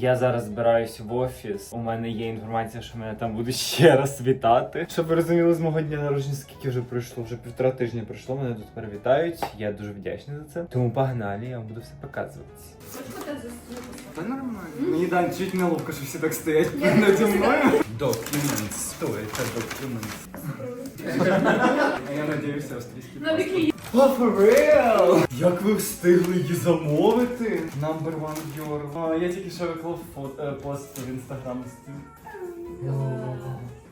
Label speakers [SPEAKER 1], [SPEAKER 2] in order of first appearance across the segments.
[SPEAKER 1] Я зараз збираюсь в офіс. У мене є інформація, що мене там будуть ще раз вітати. Щоб ви розуміли, з мого дня народження скільки вже пройшло, вже півтора тижня пройшло. Мене тут тепер вітають. Я дуже вдячний за це. Тому погнали, я вам буду все показувати.
[SPEAKER 2] Та нормально. Мені дан чуть неловко, що всі так стоять наді мною. Documents. Що це documents? Я надіюся, австрійський О, for real! Як ви встигли її замовити? Number one your. А, я тільки що виклав фото, е, пост в інстаграм з цим.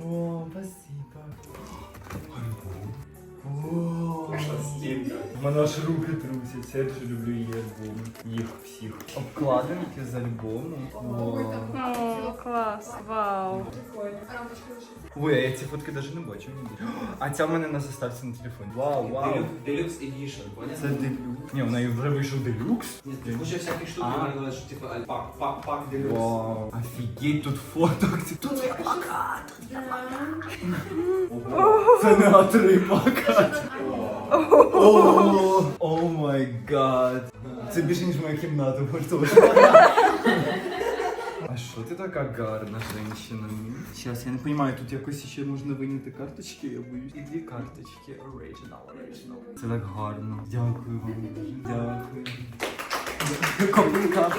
[SPEAKER 2] О, спасибо. О, в мене аж руки трусяться, я дуже люблю її альбоми. Їх всіх. Обкладинки з альбому. Вау.
[SPEAKER 3] О, клас, вау.
[SPEAKER 2] Ой, а я ці фотки навіть не бачу ніде. А ця в мене на заставці на телефоні. Вау, вау.
[SPEAKER 4] Deluxe Edition, понял?
[SPEAKER 2] Це делюкс. Ні, в неї вже вийшов делюкс.
[SPEAKER 4] Нет, ты куча всяких штук,
[SPEAKER 2] А.
[SPEAKER 4] которые говорят, что типа аль- пак, пак, пак, делюкс.
[SPEAKER 2] Вау. Офігеть, тут фоток. Тут є плакат. Це не А3 плакат. О, О май гад. Це більше, ніж моя кімната, можливо. А що ти така гарна жінка? Зараз я не розумію, тут якось ще можна виняти карточки, я боюсь. І дві карточки. Original, original. Це так гарно. Дякую вам дуже. Дякую. Копинка.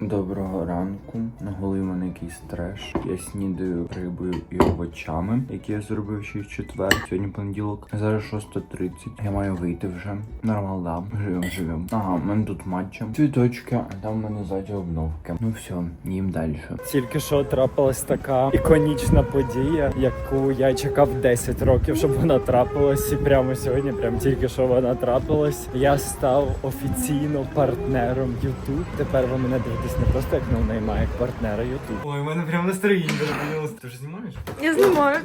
[SPEAKER 5] Доброго ранку. На голові мене якийсь треш. Я снідаю рибою і овочами, які я зробив ще в четвер. Сьогодні понеділок. Зараз 6.30. Я маю вийти вже. Нормал, да. Живем, живем. Ага, в мене тут матча. Цвіточки, а там в мене ззаді обновки. Ну все, їм далі.
[SPEAKER 1] Тільки що трапилась така іконічна подія, яку я чекав 10 років, щоб вона трапилась. І прямо сьогодні, прямо тільки що вона трапилась. Я став офіційно партнером YouTube. Тепер ви мене дивитесь не просто як ноунейма, а як партнера YouTube.
[SPEAKER 2] Ой, у мене прям настроєння змінилось. Ти ж знімаєш?
[SPEAKER 3] Я знімаю.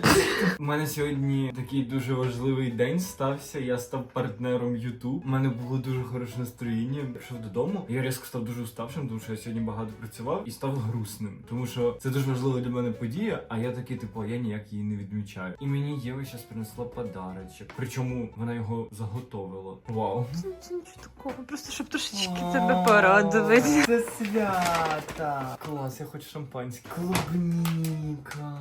[SPEAKER 2] У мене сьогодні такий дуже важливий день стався. Я став партнером YouTube. У мене було дуже хороше настроєння. Прийшов додому. Я різко став дуже уставшим, тому що я сьогодні багато працював і став грустним. Тому що це дуже важлива для мене подія. А я такий, типу, я ніяк її не відмічаю. І мені Єва зараз принесла подарочок. Причому вона його заготовила. Вау.
[SPEAKER 3] Це нічого такого, просто щоб трошечки тебе порадувати.
[SPEAKER 2] Це свята. Клас, я хочу шампанське. Клубніка.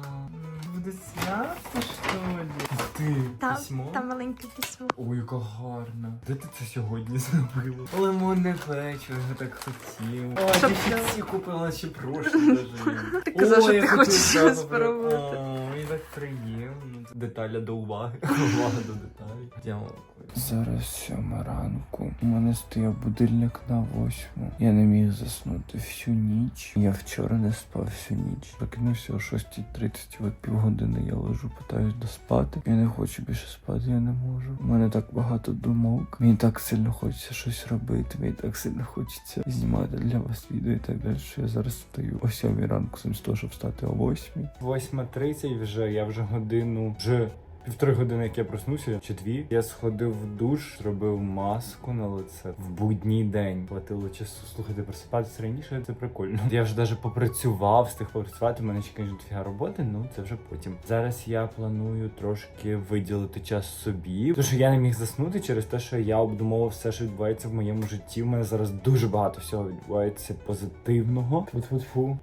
[SPEAKER 2] Буде свято, що ли? Ух ти,
[SPEAKER 3] Там,
[SPEAKER 2] письмо.
[SPEAKER 3] там маленьке письмо.
[SPEAKER 2] Ой, яка гарна. Де ти це сьогодні зробила? Лимонне печиво, я так хотів. О,
[SPEAKER 3] Щоб-
[SPEAKER 2] ти всі купила ще прошлі даже.
[SPEAKER 3] Ти казав, що ти хочеш
[SPEAKER 2] зразу
[SPEAKER 3] спробувати.
[SPEAKER 2] О, мені так приємно. Деталя до уваги. Увага до деталей. Дякую.
[SPEAKER 5] Зараз сьома ранку. У мене стояв будильник на восьму. Я не міг заснути всю ніч. Я вчора не спав всю ніч. Прокинувся о 6.30, от півгодини я лежу, питаюсь доспати. Я не хочу більше спати, я не можу. У мене так багато думок. Мені так сильно хочеться щось робити. Мені так сильно хочеться знімати для вас відео і так далі. Що я зараз встаю о сьомій ранку, замість того, щоб встати о восьмій.
[SPEAKER 1] 8.30 вже, я вже годину, вже півтори години, як я проснувся, чи дві. Я сходив в душ, зробив маску на лице в будній день. Хватило часу. Слухайте, просипатися раніше, це прикольно. Я вже навіть попрацював, встиг попрацювати. У мене ще, звісно, дофіга роботи, ну це вже потім. Зараз я планую трошки виділити час собі, тому що я не міг заснути через те, що я обдумував все, що відбувається в моєму житті. У мене зараз дуже багато всього відбувається позитивного. Тьфу-тьфу-тьфу.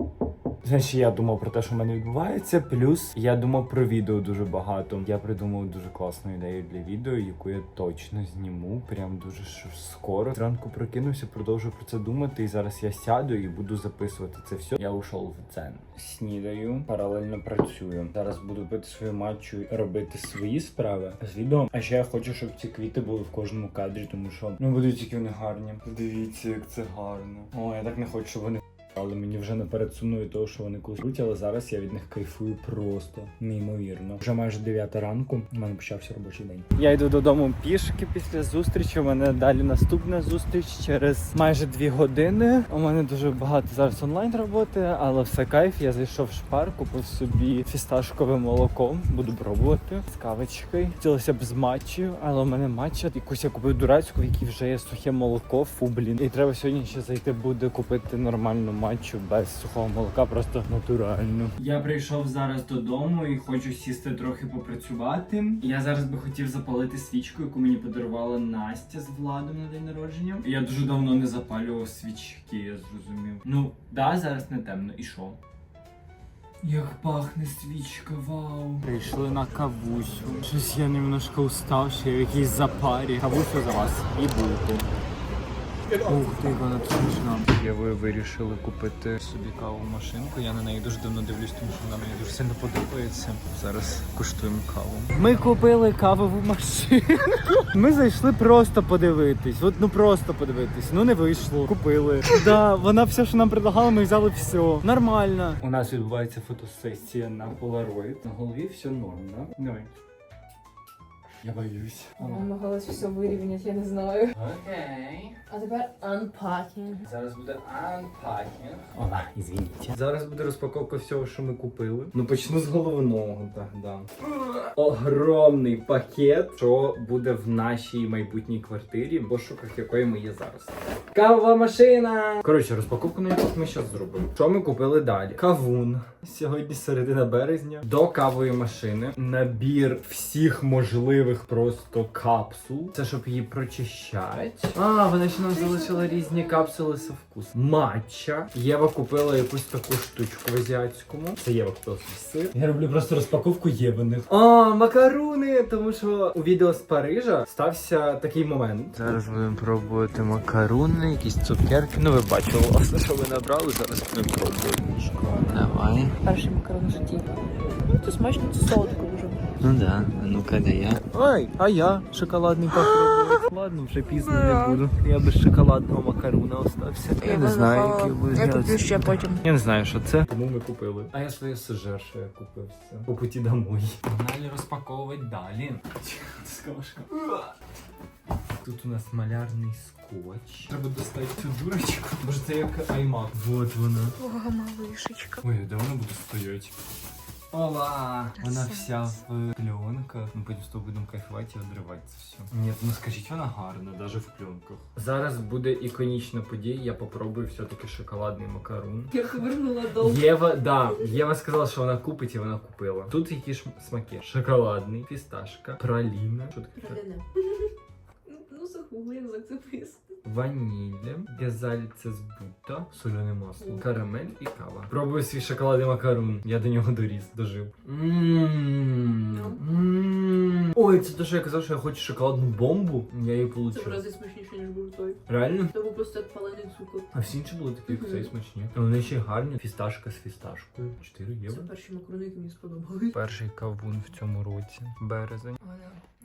[SPEAKER 1] Значить, я думав про те, що в мене відбувається. Плюс я думав про відео дуже багато. Я придумав дуже класну ідею для відео, яку я точно зніму. Прям дуже скоро. Зранку прокинувся, продовжую про це думати. І зараз я сяду і буду записувати це все. Я ушов в дзен. Снідаю, паралельно працюю. Зараз буду пити свою матчу, і робити свої справи з відео. А ще я хочу, щоб ці квіти були в кожному кадрі, тому що ну будуть тільки вони гарні.
[SPEAKER 2] Подивіться, як це гарно.
[SPEAKER 1] О, я так не хочу, щоб вони але мені вже наперед сумною того, що вони колись круть, але зараз я від них кайфую просто неймовірно. Вже майже 9 ранку. У мене почався робочий день. Я йду додому пішки після зустрічі. У мене далі наступна зустріч через майже 2 години. У мене дуже багато зараз онлайн роботи, але все кайф. Я зайшов в шпар, купив собі фісташкове молоко. Буду пробувати з кавичкою. Хотілося б з матчею, але у мене матча якусь я купив дурацьку, в якій вже є сухе молоко. Фу, блін. І треба сьогодні ще зайти буде купити нормальну матчу. Матчу без сухого молока, просто натурально.
[SPEAKER 2] Я прийшов зараз додому і хочу сісти трохи попрацювати. Я зараз би хотів запалити свічку, яку мені подарувала Настя з владом на день народження. Я дуже давно не запалював свічки, я зрозумів. Ну, да, зараз не темно. І що? Як пахне свічка, вау.
[SPEAKER 1] Прийшли на кавусю. Щось я немножко уставший, в якійсь запарі. Кавусю за вас і булку. Ух ти, вона смішна. Я ви вирішили купити собі каву машинку. Я на неї дуже давно дивлюсь, тому що вона мені дуже сильно подобається. Зараз куштуємо каву. Ми купили кавову машинку. Ми зайшли просто подивитись. От ну просто подивитись. Ну не вийшло. Купили. Да, вона все, що нам предлагала, ми взяли все. Нормально. У нас відбувається фотосесія на Polaroid. На голові все норм, да? Давай. Я боюсь.
[SPEAKER 3] Намагалась все вирівняти, я не знаю.
[SPEAKER 1] Окей.
[SPEAKER 3] А тепер unpacking.
[SPEAKER 1] Зараз буде unpacking. Ола, извините. Зараз буде розпаковка всього, що ми купили. Ну почну з головного, так, да. Огромний пакет, що буде в нашій майбутній квартирі, в пошуках якої ми є зараз. Кава машина! Коротше, розпаковку на яких ми зараз зробимо. Що ми купили далі? Кавун. Сьогодні середина березня. До кавої машини. Набір всіх можливих просто капсул. Це щоб її прочищати. А, вона ще нам залишила різні капсули со вкус. Матча. Єва купила якусь таку штучку в азіатському. Це Єва купила свій сир. Я роблю просто розпаковку єваних. А, макаруни! Тому що у відео з Парижа стався такий момент. Зараз будемо пробувати макаруни, якісь цукерки. Ну ви бачили, власне, що ви набрали. Зараз будемо пробувати. Давай.
[SPEAKER 3] Перший макарон в житті. Ну, це смачно, це солодко.
[SPEAKER 1] Ну да, а ну-ка, де я? Ой, а я шоколадний попробую. Ладно, вже пізно не буду. Я без шоколадного макаруна остався. Я, не знаю, який буде.
[SPEAKER 3] Я куплю ще потім.
[SPEAKER 1] Я не знаю, що це. Тому ми купили. А я своє сужер, що я купив все. По путі домой. Погнали розпаковувати далі. Тут у нас малярний скотч. Треба достати цю дурочку. Може це як iMac. Вот вона.
[SPEAKER 3] Ого, малишечка.
[SPEAKER 1] Ой, де вона буде стояти? Ола! Вона вся в пленках. Ми потім з тобою будемо кайфувати і відривати це все. Ні, ну скажіть, вона гарна, навіть в пленках. Зараз буде іконічна подія. Я попробую все-таки шоколадний макарон.
[SPEAKER 3] Я повернула долг.
[SPEAKER 1] Єва, да, Єва сказала, що вона купить і вона купила. Тут які ж смаки? Шоколадний, фісташка, праліна. Що таке?
[SPEAKER 3] Проліна. Ну, загугли, як зацепись.
[SPEAKER 1] Ванілля, гезальце з бута, соляне масло, карамель і кава. Пробую свій шоколадний макарон. Я до нього доріс, дожив. Ммм. Ой, це те, що я казав, що я хочу шоколадну бомбу. Я її
[SPEAKER 3] Це в
[SPEAKER 1] отримав.
[SPEAKER 3] рази смачніше, ніж був той.
[SPEAKER 1] Реально?
[SPEAKER 3] Це був просто як палений цукор.
[SPEAKER 1] А всі інші були такі, як
[SPEAKER 3] Мгм.
[SPEAKER 1] цей смачні. Вони ще гарні. Фісташка з фісташкою. 4
[SPEAKER 3] Це
[SPEAKER 1] євро.
[SPEAKER 3] перші макарони, які мені сподобались.
[SPEAKER 1] Перший кавун в цьому році. Березень.
[SPEAKER 3] Вона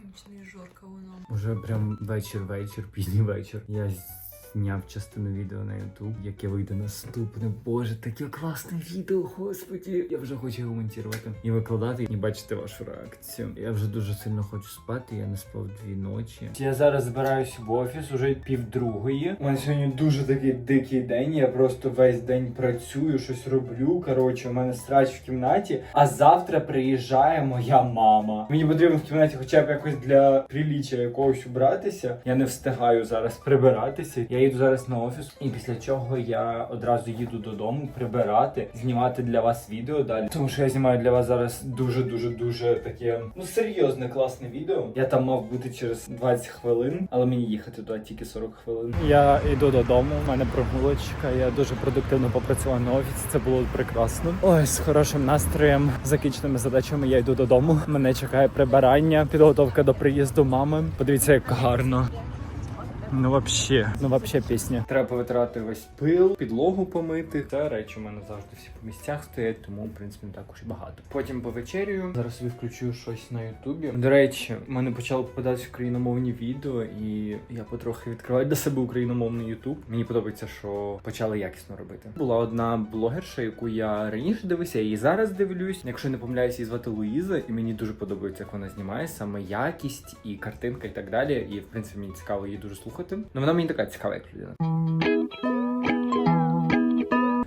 [SPEAKER 3] нічний жорка воно.
[SPEAKER 1] Уже прям вечір-вечір, пізній вечір. Я зняв частину відео на YouTube, яке вийде наступне. Боже, таке класне відео, господі. Я вже хочу його монтувати і викладати, і бачити вашу реакцію. Я вже дуже сильно хочу спати, я не спав дві ночі. Я зараз збираюся в офіс, уже півдругої. У мене сьогодні дуже такий дикий день. Я просто весь день працюю, щось роблю. Коротше, у мене срач в кімнаті. А завтра приїжджає моя мама. Мені потрібно в кімнаті хоча б якось для приліччя якогось убратися. Я не встигаю зараз прибиратися. Я їду зараз на офіс, і після чого я одразу їду додому прибирати, знімати для вас відео далі. Тому що я знімаю для вас зараз дуже дуже дуже таке ну серйозне класне відео. Я там мав бути через 20 хвилин, але мені їхати туди тільки 40 хвилин. Я йду додому. У мене прогулочка. Я дуже продуктивно попрацював на офісі. Це було прекрасно. Ой, з хорошим настроєм, закінченими задачами. Я йду додому. Мене чекає прибирання, підготовка до приїзду мами. Подивіться, як гарно. Ну вообще, ну вообще пісня. Треба повитирати весь пил, підлогу помити. Та речі у мене завжди всі по місцях стоять, тому в принципі не так уж і багато. Потім повечерюю. Зараз собі включу щось на Ютубі. До речі, в мене почало попадатися україномовні відео, і я потрохи відкриваю для себе україномовний Ютуб. Мені подобається, що почали якісно робити. Була одна блогерша, яку я раніше дивився, її зараз дивлюсь. Якщо не помиляюся, її звати Луїза, і мені дуже подобається, як вона знімає саме якість і картинка, і так далі. І в принципі мені цікаво її дуже слухати. Ну вона мені така цікава, як людина.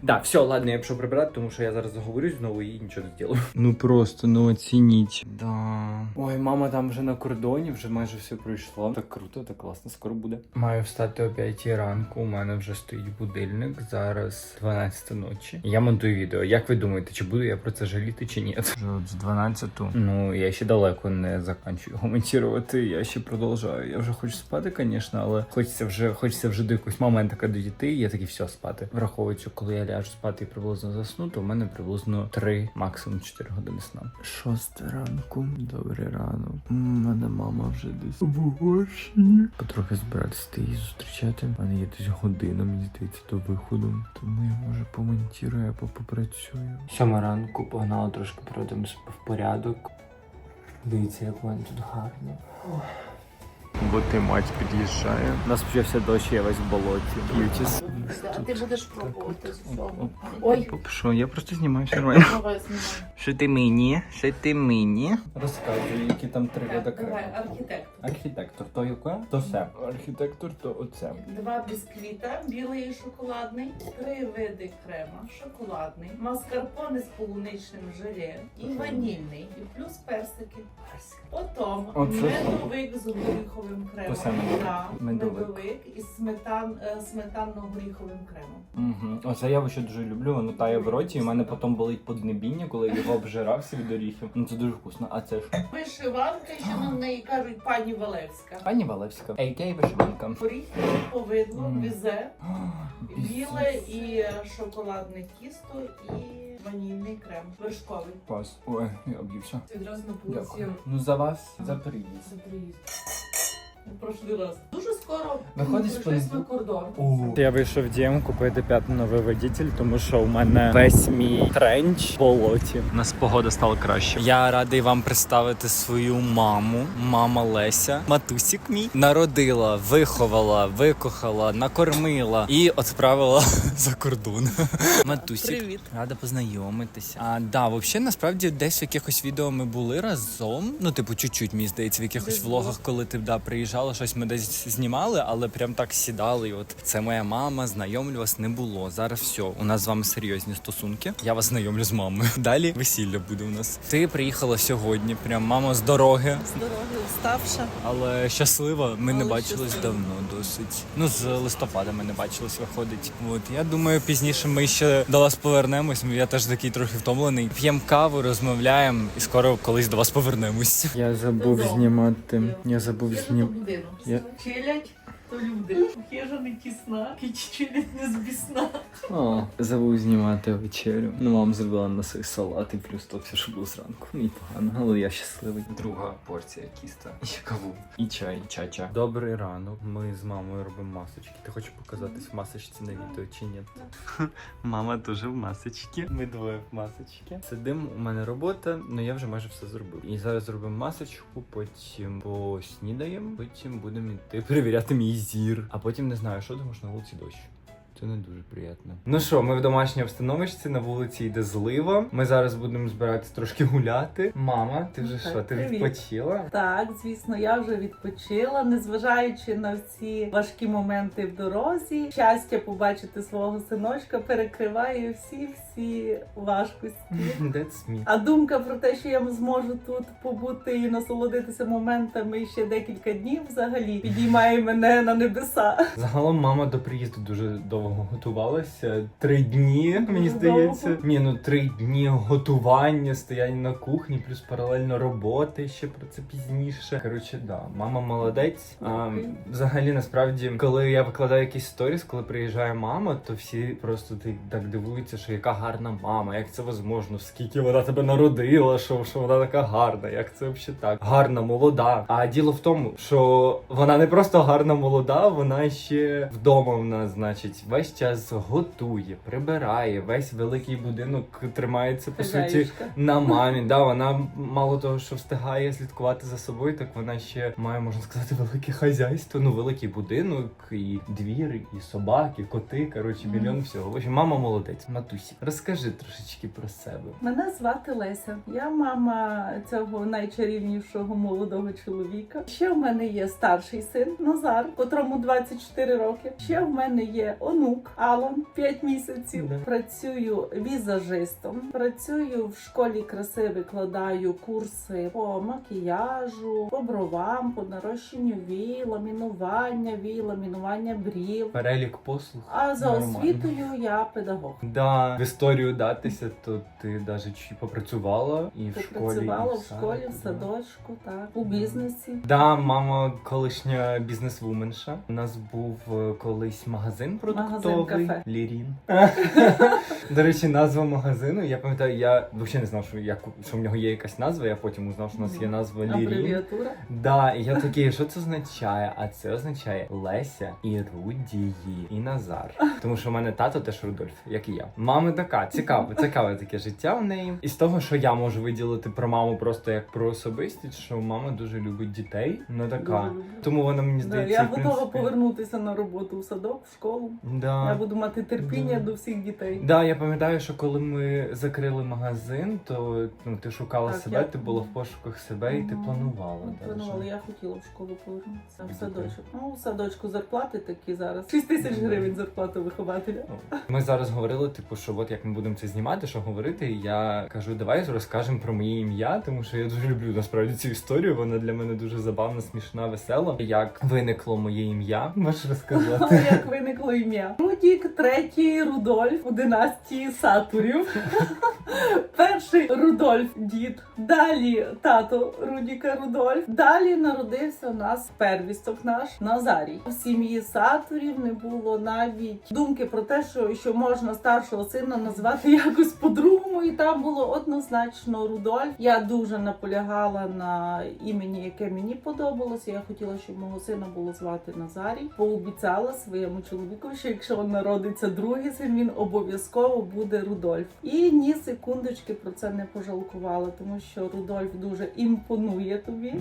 [SPEAKER 1] Да, все, ладно, я пішов прибирати, тому що я зараз заговорюсь знову і нічого не зроблю. Ну просто, ну оцініть. Да. Ой, мама там вже на кордоні, вже майже все пройшло. Так круто, так класно, скоро буде. Маю встати о 5 ранку. У мене вже стоїть будильник. Зараз 12 ночі. Я монтую відео. Як ви думаєте, чи буду я про це жаліти чи ні? Вже з 12. Ну я ще далеко не заканчую його монтувати. Я ще продовжую. Я вже хочу спати, звісно, але хочеться вже хочеться вже до якогось моменту до дітей. Я такий все спати. Враховуючи, коли я ляжу спати і приблизно засну, то в мене приблизно 3, максимум 4 години сна.
[SPEAKER 5] Шоста ранку, добрий ранок. У мене мама вже десь в гоші. Потрохи збиратися та її зустрічати. У мене є десь година, мені здається, до виходу. Тому я може помонтірую або попрацюю. Сьома ранку погнала трошки проведемо в порядок. Дивіться, як мене тут гарно.
[SPEAKER 1] Бо ти мать під'їжджає. У нас почався дощ, я весь в болоті.
[SPEAKER 6] А ти будеш пробувати з усього. Ой,
[SPEAKER 1] Що, я просто знімаю все нормально.
[SPEAKER 6] давай знімай.
[SPEAKER 1] Що ти мені? Що ти мені? Розказуй, які там три види
[SPEAKER 6] Давай, архітектор.
[SPEAKER 1] Архітектор, то яке? То все. Архітектор, то оце.
[SPEAKER 6] Два бісквіта, білий і шоколадний, три види крема, шоколадний, маскарпоне з полуничним желе і ванільний, і плюс персики. Потім
[SPEAKER 1] Оце
[SPEAKER 6] медовик з горіховим кремом.
[SPEAKER 1] Оце медовик.
[SPEAKER 6] Да,
[SPEAKER 1] Медовик.
[SPEAKER 6] із сметан, е, сметанно-горіховим кремом.
[SPEAKER 1] Угу. Оце я ще дуже люблю, воно тає в роті, і в мене потім болить поднебіння, коли його обжирався від оріхів. Ну це дуже вкусно. А це що?
[SPEAKER 6] Вишиванка, що на неї кажуть пані Валевська.
[SPEAKER 1] Пані Валевська. Ейкей вишиванка.
[SPEAKER 6] Горіхи, повидло,
[SPEAKER 1] Мгм.
[SPEAKER 6] бізе. Біле і шоколадне тісто, і ванільний крем. Вершковий.
[SPEAKER 1] Пас. Ой, я об'ївся.
[SPEAKER 6] Відразу на
[SPEAKER 1] Дякую. Ну за вас, за приїзд.
[SPEAKER 6] За приїзд. Прошлий раз. Дуже скоро
[SPEAKER 1] Виходить
[SPEAKER 6] прийшли на кордон.
[SPEAKER 1] Я вийшов в дім купити п'ятий новий водитель, тому що у мене весь мій тренч в болоті. У нас погода стала краще. Я радий вам представити свою маму, мама Леся. Матусік мій народила, виховала, викохала, накормила і відправила за кордон. Матусік,
[SPEAKER 3] Привіт.
[SPEAKER 1] рада познайомитися. А да, взагалі, насправді, десь в якихось відео ми були разом. Ну, типу, чуть-чуть, мені здається, в якихось
[SPEAKER 6] Десь
[SPEAKER 1] влогах, коли ти да, приїжджала, щось ми десь знімали, але прям так сідали. І от це моя мама, знайомлю вас не було. Зараз все, у нас з вами серйозні стосунки. Я вас знайомлю з мамою. Далі весілля буде у нас. Ти приїхала сьогодні, прям мама з дороги,
[SPEAKER 3] З дороги уставша.
[SPEAKER 1] але щаслива. Ми не бачились
[SPEAKER 3] щаслива.
[SPEAKER 1] давно досить. Ну, з листопада ми не бачились, виходить. От я думаю, пізніше ми ще до вас повернемось. Я теж такий трохи втомлений. П'ємо каву, розмовляємо і скоро колись до вас повернемось. Я забув знімати. Я забув знімати.
[SPEAKER 6] Людину.
[SPEAKER 1] Я-
[SPEAKER 6] Челядь, то люди. Хижа не тісна, челядь не збісна.
[SPEAKER 1] О, забув знімати вечерю. Ну, мама зробила на свій салат і плюс то все, що було зранку. Ну і погано, але я щасливий. Друга порція кіста. І каву. І чай, чача. Добрий ранок. Ми з мамою робимо масочки. Ти хочеш показатись в масочці на відео чи ні? Мама дуже в масочці. Ми двоє в масочці. Сидимо, у мене робота, ну я вже майже все зробив. І зараз зробимо масочку, потім поснідаємо, потім будемо йти перевіряти мій зір. А потім не знаю, що думаєш на вулиці дощ. Це не дуже приємно. Ну що, ми в домашній обстановочці, на вулиці йде злива. Ми зараз будемо збиратися трошки гуляти. Мама, ти вже що, ти
[SPEAKER 7] привіт.
[SPEAKER 1] відпочила?
[SPEAKER 7] Так, звісно, я вже відпочила, незважаючи на всі важкі моменти в дорозі. Щастя побачити свого синочка перекриває всі всі важкості.
[SPEAKER 1] That's me.
[SPEAKER 7] А думка про те, що я зможу тут побути і насолодитися моментами ще декілька днів, взагалі підіймає мене на небеса.
[SPEAKER 1] Загалом мама до приїзду дуже довго готувалася. Три дні, мені здається. Ні, ну три дні готування, стояння на кухні, плюс паралельно роботи ще про це пізніше. Коротше, да, мама молодець. А, взагалі, насправді, коли я викладаю якісь сторіс, коли приїжджає мама, то всі просто так дивуються, що яка гарна мама, як це возможно, скільки вона тебе народила, що, що вона така гарна, як це взагалі так? Гарна, молода. А діло в тому, що вона не просто гарна молода, вона ще вдома в нас, значить, весь час готує, прибирає, весь великий будинок тримається по суті
[SPEAKER 7] Хазяюшка.
[SPEAKER 1] на мамі. Да, вона мало того, що встигає слідкувати за собою, так вона ще має, можна сказати, велике хазяйство. Ну, великий будинок, і двір, і собаки, коти. Коротше, мільйон всього. В общем, мама молодець. Матусі, розкажи трошечки про себе.
[SPEAKER 7] Мене звати Леся. Я мама цього найчарівнішого молодого чоловіка. Ще в мене є старший син Назар, котрому 24 роки. Ще в мене є онук онук Алан 5 місяців.
[SPEAKER 1] Да.
[SPEAKER 7] Працюю візажистом. Працюю в школі краси, викладаю курси по макіяжу, по бровам, по нарощенню вій, ламінування вій, ламінування брів.
[SPEAKER 1] Перелік послуг.
[SPEAKER 7] А за
[SPEAKER 1] Нормально.
[SPEAKER 7] освітою я педагог.
[SPEAKER 1] Да, в історію датися, то ти навіть попрацювала і в школі.
[SPEAKER 7] Працювала
[SPEAKER 1] і
[SPEAKER 7] в школі, в садочку, так, у бізнесі.
[SPEAKER 1] Да, мама колишня бізнесвуменша. У нас був е, колись магазин продуктовий
[SPEAKER 7] Магазин, кафе.
[SPEAKER 1] Лірін. До речі, назва магазину. Я пам'ятаю, я взагалі не знав, що як що в нього є якась назва. Я потім узнав, що у нас є назва Лірін.
[SPEAKER 7] Абревіатура.
[SPEAKER 1] Да, і я такий, що це означає? А це означає Леся і Рудії і Назар. Тому що в мене тато теж Рудольф, як і я. Мами така, цікаве, цікаве таке життя в неї. І з того, що я можу виділити про маму просто як про особистість, що мама дуже любить дітей. Ну така. Тому вона мені
[SPEAKER 7] Да,
[SPEAKER 1] здається.
[SPEAKER 7] я
[SPEAKER 1] в
[SPEAKER 7] готова повернутися на роботу в садок, в школу. Я буду мати терпіння
[SPEAKER 1] Да.
[SPEAKER 7] до всіх дітей.
[SPEAKER 1] Да, я пам'ятаю, що коли ми закрили магазин, то ну ти шукала
[SPEAKER 7] Так,
[SPEAKER 1] себе,
[SPEAKER 7] я-
[SPEAKER 1] ти була в пошуках себе і ти
[SPEAKER 7] Мгм.
[SPEAKER 1] планувала.
[SPEAKER 7] Ну,
[SPEAKER 1] даже.
[SPEAKER 7] Планувала, я хотіла в школу повернутися в садочок. Ну, в садочку зарплати такі зараз. 6 тисяч
[SPEAKER 1] Ну,
[SPEAKER 7] гривень зарплата вихователя.
[SPEAKER 1] Ми зараз говорили, типу, що от як ми будемо це знімати, що говорити. І я кажу, давай розкажемо про моє ім'я, тому що я дуже люблю насправді цю історію. Вона для мене дуже забавна, смішна, весела. Як виникло моє ім'я, можеш розказати?
[SPEAKER 7] Як виникло ім'я? Рудік, третій Рудольф у династії Сатурів. Перший Рудольф дід. Далі тато Рудіка Рудольф. Далі народився у нас первісток наш Назарій. В сім'ї Сатурів не було навіть думки про те, що, що можна старшого сина назвати якось по-другому, і там було однозначно Рудольф. Я дуже наполягала на імені, яке мені подобалося. Я хотіла, щоб мого сина було звати Назарій. Пообіцяла своєму чоловіку, що якщо народиться другий син, він обов'язково буде Рудольф. І ні секундочки про це не пожалкувала, тому що Рудольф дуже імпонує тобі.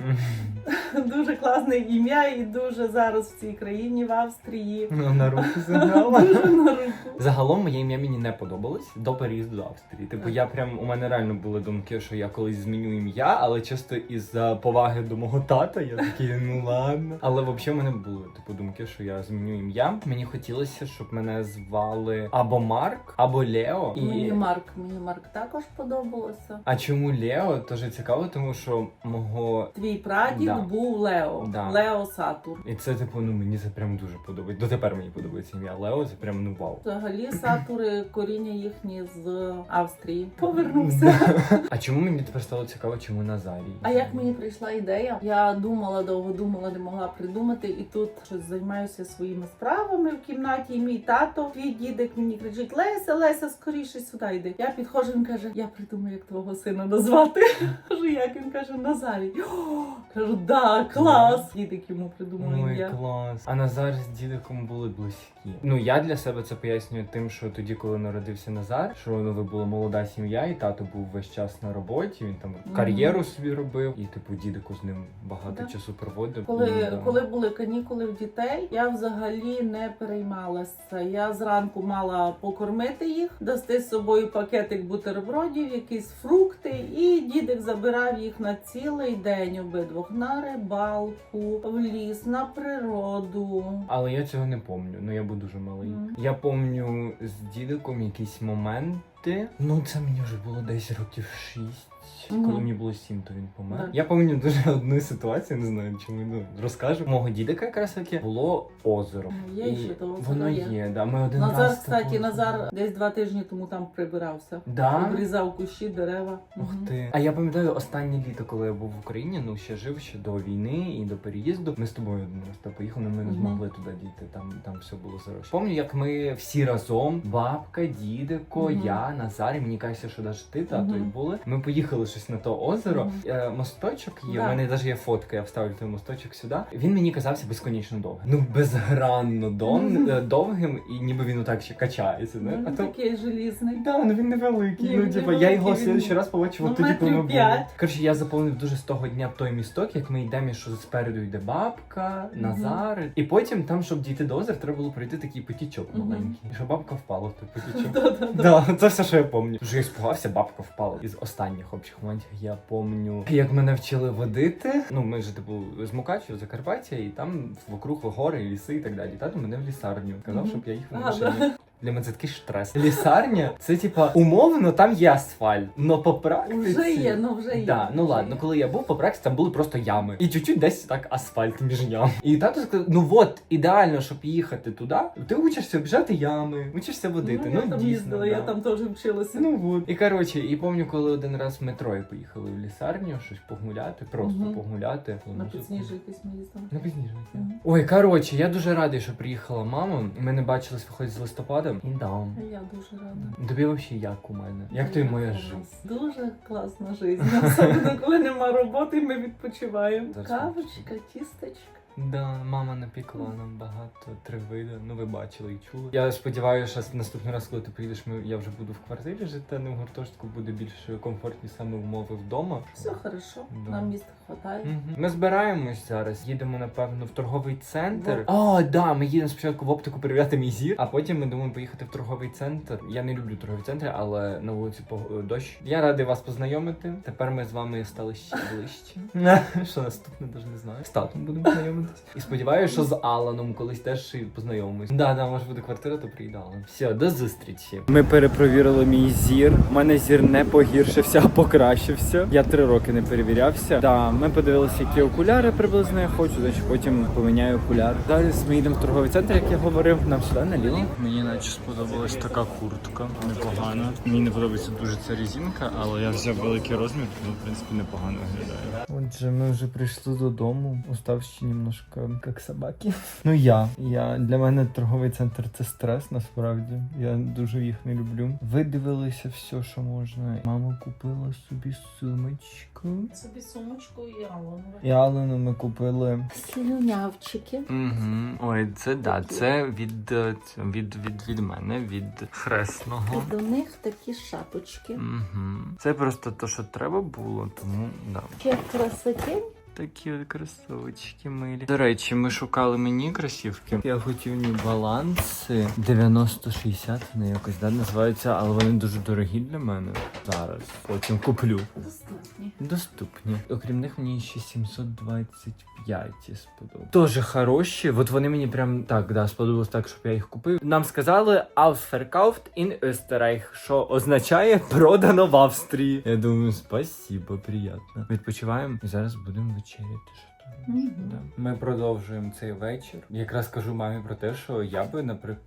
[SPEAKER 7] Дуже класне ім'я, і дуже зараз в цій країні в Австрії.
[SPEAKER 1] Ну, на руку загнала.
[SPEAKER 7] Дуже на руку.
[SPEAKER 1] Загалом моє ім'я мені не подобалось до переїзду до Австрії. Типу, я прям у мене реально були думки, що я колись зміню ім'я, але чисто із-за поваги до мого тата, я такий, ну ладно. Але взагалі в мене були типу думки, що я зміню ім'я. Мені хотілося, щоб мене звали або Марк, або Лео.
[SPEAKER 7] Мені Марк, мені Марк також подобалося.
[SPEAKER 1] А чому Лео? Дуже цікаво, тому що мого.
[SPEAKER 7] Твій прадід
[SPEAKER 1] Да.
[SPEAKER 7] був Лео.
[SPEAKER 1] Да.
[SPEAKER 7] Лео Сатур.
[SPEAKER 1] І це, типу, ну мені це прям дуже подобається. Дотепер мені подобається ім'я Лео, це прям ну вау.
[SPEAKER 7] Взагалі Сатури коріння їхні з Австрії. Повернувся.
[SPEAKER 1] А чому мені тепер стало цікаво, чому Назарій?
[SPEAKER 7] А як мені прийшла ідея? Я думала, довго думала, не могла придумати, і тут щось займаюся своїми справами в кімнаті. І мій тато, твій дідик мені кричить: Леся, Леся, скоріше сюди йди. Я підходжу, він каже: Я придумаю, як твого сина назвати. Кажу, як він каже, Назарій. Кажу, да, клас. Дідик йому придумав
[SPEAKER 1] Ой,
[SPEAKER 7] ім'я.
[SPEAKER 1] клас. А Назар з дідиком були близькі. Ну я для себе це пояснюю тим, що тоді, коли народився Назар, що ну, була молода сім'я, і тато був весь час на роботі. Він там кар'єру собі робив, і типу дідику з ним багато часу проводив.
[SPEAKER 7] Коли,
[SPEAKER 1] І,
[SPEAKER 7] коли були канікули в дітей, я взагалі не переймалася. Я зранку мала покормити їх, дасти з собою пакетик бутербродів, якісь фрукти, і дідик забирав їх на цілий день обидвох на рибалку, в ліс, на природу.
[SPEAKER 1] Але я цього не пам'ятаю. Ну я був дуже малий.
[SPEAKER 7] Мгм.
[SPEAKER 1] Я пам'ятаю з дідиком якісь моменти. Ну це мені вже було десь років шість.
[SPEAKER 7] Мгм.
[SPEAKER 1] Коли мені було сім, то він помер.
[SPEAKER 7] Да.
[SPEAKER 1] Я пам'ятаю дуже одну ситуацію, не знаю, чому ну, розкажу. Мого дідика якраз таки було озеро.
[SPEAKER 7] Є
[SPEAKER 1] І
[SPEAKER 7] ще то озеро
[SPEAKER 1] Воно
[SPEAKER 7] є.
[SPEAKER 1] є, да. Ми один
[SPEAKER 7] Назар,
[SPEAKER 1] раз
[SPEAKER 7] кстати,
[SPEAKER 1] такого-
[SPEAKER 7] Назар десь два тижні тому там прибирався.
[SPEAKER 1] Да?
[SPEAKER 7] Обрізав кущі, дерева.
[SPEAKER 1] Ух
[SPEAKER 7] Мгм.
[SPEAKER 1] ти. А я пам'ятаю останнє літо, коли я був в Україні, ну ще жив ще до війни і до переїзду. Ми з тобою один раз та поїхали, ми не
[SPEAKER 7] Мгм.
[SPEAKER 1] змогли туди дійти. Там там все було зарощено. Пам'ятаю, як ми всі разом, бабка, дідико,
[SPEAKER 7] Мгм.
[SPEAKER 1] я, Назар, і мені кажеться, що навіть ти тато
[SPEAKER 7] Мгм.
[SPEAKER 1] були. Ми поїхали щось на то озеро. Е, мосточок є.
[SPEAKER 7] Да.
[SPEAKER 1] У мене навіть є фотка, я вставлю той мосточок сюди. Він мені казався безконечно довгим. Ну безгранно
[SPEAKER 7] Мгм.
[SPEAKER 1] е, довгим, і ніби він отак ще качається. Не?
[SPEAKER 7] Ну,
[SPEAKER 1] А то
[SPEAKER 7] Такий желізний.
[SPEAKER 1] Да, ну він невеликий.
[SPEAKER 7] Ні,
[SPEAKER 1] ну,
[SPEAKER 7] він
[SPEAKER 1] типа, я
[SPEAKER 7] невеликий,
[SPEAKER 1] його в
[SPEAKER 7] він-
[SPEAKER 1] следующий раз побачив
[SPEAKER 7] ну,
[SPEAKER 1] от тоді, коли ми
[SPEAKER 7] метрів
[SPEAKER 1] були.
[SPEAKER 7] п'ять.
[SPEAKER 1] Коротше, я заповнив дуже з того дня той місток, як ми йдемо, що спереду йде бабка,
[SPEAKER 7] Мгм.
[SPEAKER 1] Назар. І потім там, щоб дійти до озера, треба було пройти такий потічок
[SPEAKER 7] Мгм.
[SPEAKER 1] маленький. І щоб бабка впала в той потічок.
[SPEAKER 7] Да-да-да.
[SPEAKER 1] Да, це все, що я пам'ятаю. Що я спугався, бабка впала. Із останніх общих моментів я пам'ятаю, як мене вчили водити. Ну, ми ж типу з Мукачева, Закарпаття, і там вокруг гори, ліси і так далі. Тато мене в лісарню. Казав, щоб я їхав в машині. Для мене це такий штрес. Лісарня це типа умовно, там є асфальт. Но по практиці.
[SPEAKER 7] Вже є, ну вже є.
[SPEAKER 1] Да, ну
[SPEAKER 7] вже
[SPEAKER 1] ладно,
[SPEAKER 7] є.
[SPEAKER 1] коли я був по практиці, там були просто ями. І чуть-чуть десь так асфальт між ям. І тато сказав: ну от, ідеально, щоб їхати туди, ти учишся обіжати ями, учишся водити.
[SPEAKER 7] Ну,
[SPEAKER 1] Ну,
[SPEAKER 7] я там
[SPEAKER 1] дійсно.
[SPEAKER 7] їздила,
[SPEAKER 1] да.
[SPEAKER 7] я там теж вчилася.
[SPEAKER 1] Ну от. І коротше, і пам'ятаю, коли один раз в метро поїхали в лісарню, щось погуляти, просто
[SPEAKER 7] Мгм.
[SPEAKER 1] погуляти.
[SPEAKER 7] На
[SPEAKER 1] Ну,
[SPEAKER 7] підсніжитись ми їздили.
[SPEAKER 1] На підсніжники.
[SPEAKER 7] Мгм.
[SPEAKER 1] Ой, коротше, я дуже радий, що приїхала мама. Ми не бачились виходить з листопада. І да.
[SPEAKER 7] Я дуже рада.
[SPEAKER 1] Тобі взагалі як у мене? Як ти моя життя?
[SPEAKER 7] Дуже класна життя. Особливо, коли нема роботи, ми відпочиваємо. Кавочка, тістечка.
[SPEAKER 1] Да, мама напікла нам багато три види. Ну ви бачили і чули. Я сподіваюся, що наступний раз, коли ти приїдеш, ми я вже буду в квартирі жити, а не в гуртожитку буде більш комфортні саме умови вдома.
[SPEAKER 7] Все хорошо,
[SPEAKER 1] Да.
[SPEAKER 7] нам місця хватає.
[SPEAKER 1] Мгм. Ми збираємось зараз. Їдемо напевно в торговий центр. О, да, ми їдемо спочатку в оптику перевіряти мій зір, а потім ми думаємо поїхати в торговий центр. Я не люблю торгові центри, але на вулиці пог- дощ. Я радий вас познайомити. Тепер ми з вами стали ще ближче. Що наступне, навіть не знаю. З татом будемо знайомитись. І сподіваюся, що з Аланом колись теж і познайомимось. Да, да, може буде квартира, то приїде Алан. Все, до зустрічі. Ми перепровірили мій зір. У мене зір не погіршився, а покращився. Я три роки не перевірявся. Да, ми подивилися, які окуляри приблизно я хочу, значить потім поміняю окуляри. Далі ми їдемо в торговий центр, як я говорив. Нам сюди наліво. Мені наче сподобалась така куртка. Непогана. Мені не подобається дуже ця резинка, але я взяв великий розмір, тому в принципі непогано виглядає. Отже, ми вже прийшли додому, уставши немножко як собаки. Ну я. Я для мене торговий центр це стрес, насправді. Я дуже їх не люблю. Видивилися все, що можна. Мама купила собі сумочку.
[SPEAKER 6] Собі сумочку і Алону.
[SPEAKER 1] І Алену ми купили.
[SPEAKER 7] Слюнявчики.
[SPEAKER 1] Угу. Ой, це да, це від, е, від, від, від мене, від хресного.
[SPEAKER 7] І до них такі шапочки.
[SPEAKER 1] Угу. Це просто те, що треба було, тому да.
[SPEAKER 7] Ще красотень.
[SPEAKER 1] Такі от кросовочки милі. До речі, ми шукали мені кросівки. Я хотів ні баланси 90-60, вони якось да, називаються, але вони дуже дорогі для мене. Зараз потім куплю.
[SPEAKER 7] Доступні.
[SPEAKER 1] Доступні. Окрім них мені ще 725 сподобалось. Тоже хороші. От вони мені прям так, да, сподобалось так, щоб я їх купив. Нам сказали Ausverkauft in Österreich, що означає продано в Австрії. Я думаю, спасибо, приємно. Відпочиваємо і зараз будемо вечеряти. Що там?
[SPEAKER 7] Мгм.
[SPEAKER 1] Да. Ми продовжуємо цей вечір. Якраз кажу мамі про те, що я би, наприклад.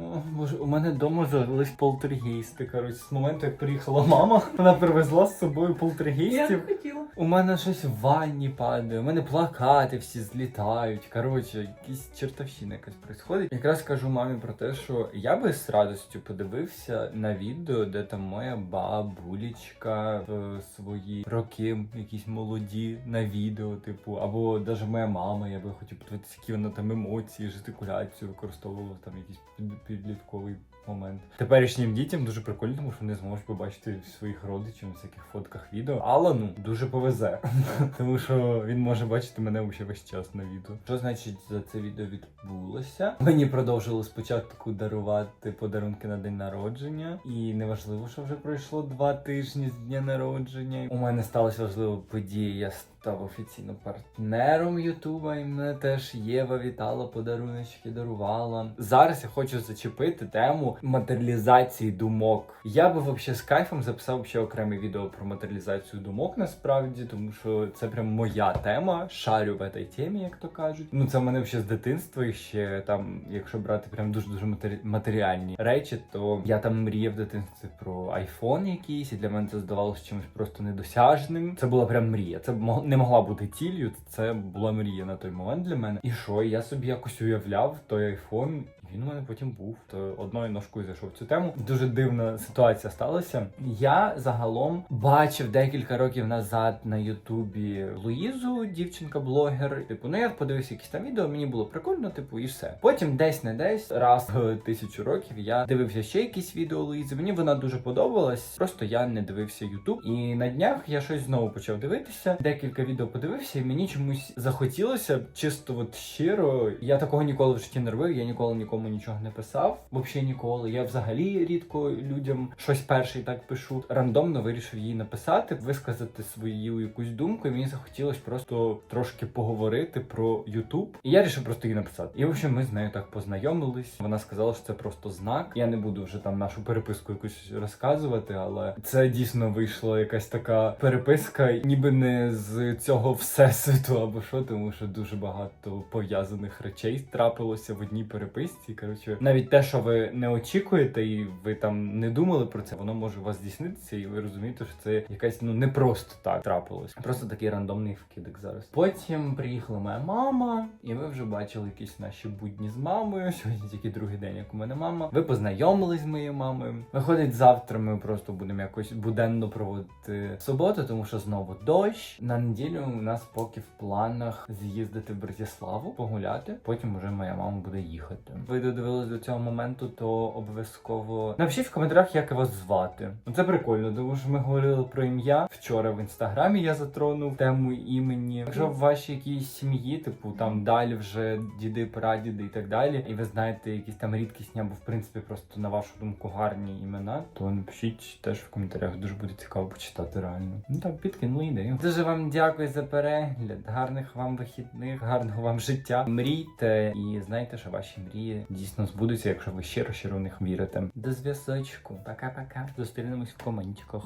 [SPEAKER 1] О, Боже, у мене вдома завелись полтергейсти. Коротше, з моменту, як приїхала мама, вона привезла з собою полтергейстів.
[SPEAKER 7] хотіла.
[SPEAKER 1] У мене щось в ванні падає, у мене плакати всі злітають. Коротше, якісь чертовщина якась происходить. Якраз кажу мамі про те, що я би з радістю подивився на відео, де там моя бабулечка в свої роки, якісь молоді, на відео, типу, або навіть моя мама, я би хотів подивитися, які вона там емоції, жестикуляцію використовувала там під- підлітковий момент. Теперішнім дітям дуже прикольно, тому що вони зможуть побачити своїх родичів на всяких фотках відео. Алану дуже повезе, тому що він може бачити мене вже весь час на відео. Що значить за це відео відбулося? Мені продовжили спочатку дарувати подарунки на день народження, і неважливо, що вже пройшло два тижні з дня народження. У мене сталася важлива подія. Я став офіційно партнером Ютуба, і мене теж Єва вітала, подаруночки дарувала. Зараз я хочу зачепити тему матеріалізації думок. Я би взагалі з кайфом записав ще окреме відео про матеріалізацію думок, насправді, тому що це прям моя тема. Шарю в этой темі, як то кажуть. Ну це в мене ще з дитинства, і ще там, якщо брати прям дуже дуже матеріальні речі, то я там мріяв в дитинстві про айфон якийсь, і для мене це здавалося чимось просто недосяжним. Це була прям мрія. Це не могла бути ціллю, це була мрія на той момент для мене. І що, я собі якось уявляв той айфон. Він у мене потім був, то одною ножкою зайшов цю тему. Дуже дивна ситуація сталася. Я загалом бачив декілька років назад на Ютубі Луїзу, дівчинка-блогер. Типу, ну я подивився якісь там відео, мені було прикольно, типу, і все. Потім десь не десь, раз в тисячу років я дивився ще якісь відео Луїзи. Мені вона дуже подобалась. Просто я не дивився Ютуб. І на днях я щось знову почав дивитися. Декілька відео подивився, і мені чомусь захотілося чисто от щиро. Я такого ніколи в житті не робив. Я ніколи нікому нікому нічого не писав. Взагалі ніколи. Я взагалі рідко людям щось перший так пишу. Рандомно вирішив їй написати, висказати свою якусь думку. І мені захотілося просто трошки поговорити про Ютуб. І я вирішив просто їй написати. І в общем, ми з нею так познайомились. Вона сказала, що це просто знак. Я не буду вже там нашу переписку якусь розказувати, але це дійсно вийшла якась така переписка, ніби не з цього всесвіту або що, тому що дуже багато пов'язаних речей трапилося в одній переписці. Коротше, навіть те, що ви не очікуєте, і ви там не думали про це, воно може у вас здійснитися, і ви розумієте, що це якась ну не просто так трапилось. Просто такий рандомний вкидок зараз. Потім приїхала моя мама, і ви вже бачили якісь наші будні з мамою. Сьогодні тільки другий день, як у мене мама. Ви познайомились з моєю мамою. Виходить, завтра ми просто будемо якось буденно проводити суботу, тому що знову дощ. На неділю у нас поки в планах з'їздити в Братиславу, погуляти. Потім уже моя мама буде їхати. Ви додивились до цього моменту, то обов'язково напишіть в коментарях, як вас звати. Це прикольно, тому що ми говорили про ім'я. Вчора в інстаграмі я затронув тему імені. Якщо в вашій якійсь сім'ї, типу там далі вже діди, прадіди і так далі, і ви знаєте якісь там рідкісні або в принципі просто на вашу думку гарні імена, то напишіть теж в коментарях. Дуже буде цікаво почитати реально. Ну так, підкинули ідею. Дуже вам дякую за перегляд. Гарних вам вихідних, гарного вам життя. Мрійте і знайте, що ваші мрії дійсно збудуться, якщо ви щиро щиро в них вірите. До зв'язочку. Пока-пока. Зустрінемось в коментиках.